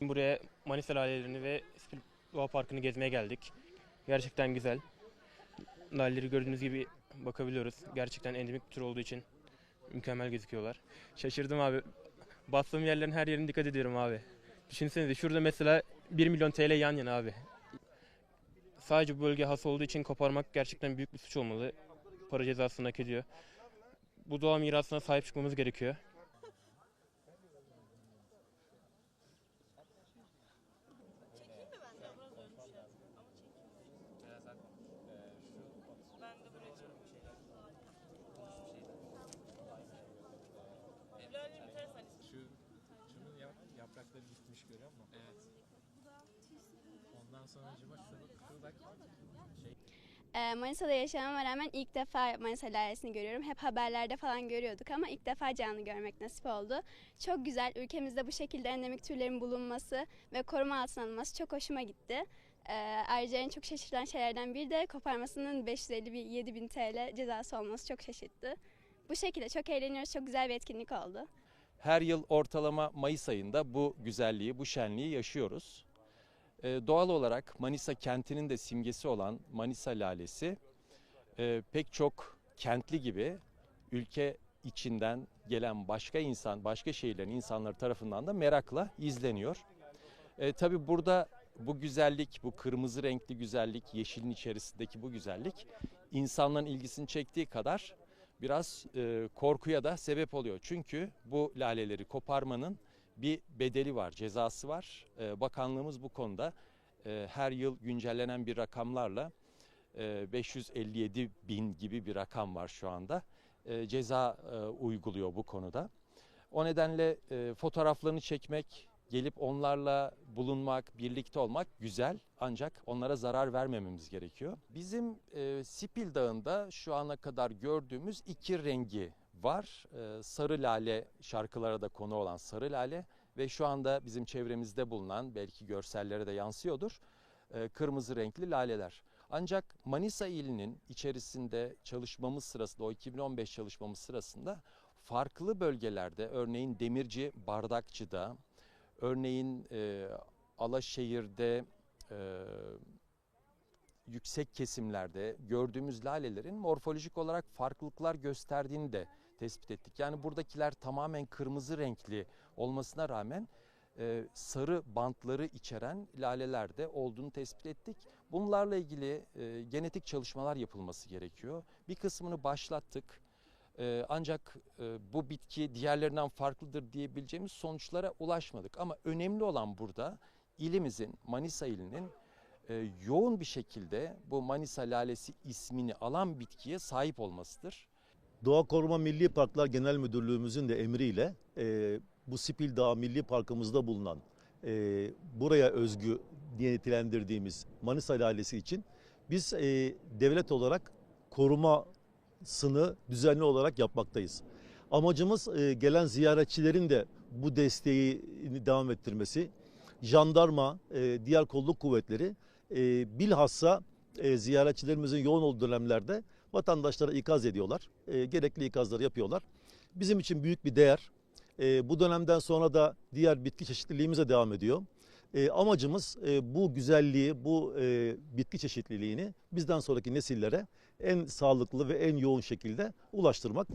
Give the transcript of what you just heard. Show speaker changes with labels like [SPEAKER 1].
[SPEAKER 1] Buraya Manisa lalelerini ve İspil Doğa Parkı'nı gezmeye geldik. Gerçekten güzel. Laleleri gördüğünüz gibi bakabiliyoruz. Gerçekten endemik tür olduğu için mükemmel gözüküyorlar. Şaşırdım abi. Bastığım yerlerin her yerine dikkat ediyorum abi. Düşünsenize şurada mesela 1 milyon TL yan yana abi. Sadece bu bölge has olduğu için koparmak gerçekten büyük bir suç olmalı. Para cezasını hak ediyor. Bu doğa mirasına sahip çıkmamız gerekiyor.
[SPEAKER 2] Gitmiş görüyor musun? Evet. Ondan sonra acaba şurada şey
[SPEAKER 3] Ee, Manisa'da yaşamama rağmen ilk defa Manisa lalesini görüyorum. Hep haberlerde falan görüyorduk ama ilk defa canlı görmek nasip oldu. Çok güzel. Ülkemizde bu şekilde endemik türlerin bulunması ve koruma altına alınması çok hoşuma gitti. Ee, ayrıca en çok şaşırtan şeylerden biri de koparmasının 557 bin TL cezası olması çok şaşırttı. Bu şekilde çok eğleniyoruz. Çok güzel bir etkinlik oldu.
[SPEAKER 4] Her yıl ortalama Mayıs ayında bu güzelliği, bu şenliği yaşıyoruz. Ee, doğal olarak Manisa kentinin de simgesi olan Manisa lalesi e, pek çok kentli gibi ülke içinden gelen başka insan, başka şehirlerin insanları tarafından da merakla izleniyor. E, tabii burada bu güzellik, bu kırmızı renkli güzellik, yeşilin içerisindeki bu güzellik insanların ilgisini çektiği kadar biraz e, korkuya da sebep oluyor. Çünkü bu laleleri koparmanın bir bedeli var, cezası var. E, bakanlığımız bu konuda e, her yıl güncellenen bir rakamlarla e, 557 bin gibi bir rakam var şu anda. E, ceza e, uyguluyor bu konuda. O nedenle e, fotoğraflarını çekmek, gelip onlarla bulunmak, birlikte olmak güzel ancak onlara zarar vermememiz gerekiyor. Bizim e, Sipil Dağı'nda şu ana kadar gördüğümüz iki rengi var. E, sarı lale şarkılara da konu olan sarı lale ve şu anda bizim çevremizde bulunan belki görsellere de yansıyordur. e, kırmızı renkli laleler. Ancak Manisa ilinin içerisinde çalışmamız sırasında o 2015 çalışmamız sırasında farklı bölgelerde örneğin Demirci Bardakçı'da örneğin e, Alaşehir'de e, yüksek kesimlerde gördüğümüz lalelerin morfolojik olarak farklılıklar gösterdiğini de tespit ettik. Yani buradakiler tamamen kırmızı renkli olmasına rağmen e, sarı bantları içeren laleler de olduğunu tespit ettik. Bunlarla ilgili e, genetik çalışmalar yapılması gerekiyor. Bir kısmını başlattık. E, ancak e, bu bitki diğerlerinden farklıdır diyebileceğimiz sonuçlara ulaşmadık. Ama önemli olan burada ilimizin, Manisa ilinin e, yoğun bir şekilde bu Manisa lalesi ismini alan bitkiye sahip olmasıdır.
[SPEAKER 5] Doğa Koruma Milli Parklar Genel Müdürlüğümüzün de emriyle e, bu Sipil Dağı Milli Parkımızda bulunan buraya özgü diye nitelendirdiğimiz Manisa lalesi için biz devlet olarak korumasını düzenli olarak yapmaktayız. Amacımız e, gelen ziyaretçilerin de bu desteği devam ettirmesi. Jandarma, e, diğer kolluk kuvvetleri e, bilhassa e, ziyaretçilerimizin yoğun olduğu dönemlerde vatandaşlara ikaz ediyorlar. E, gerekli ikazları yapıyorlar. Bizim için büyük bir değer. E, bu dönemden sonra da diğer bitki çeşitliliğimize devam ediyor. E, amacımız e, bu güzelliği, bu e, bitki çeşitliliğini bizden sonraki nesillere en sağlıklı ve en yoğun şekilde ulaştırmak.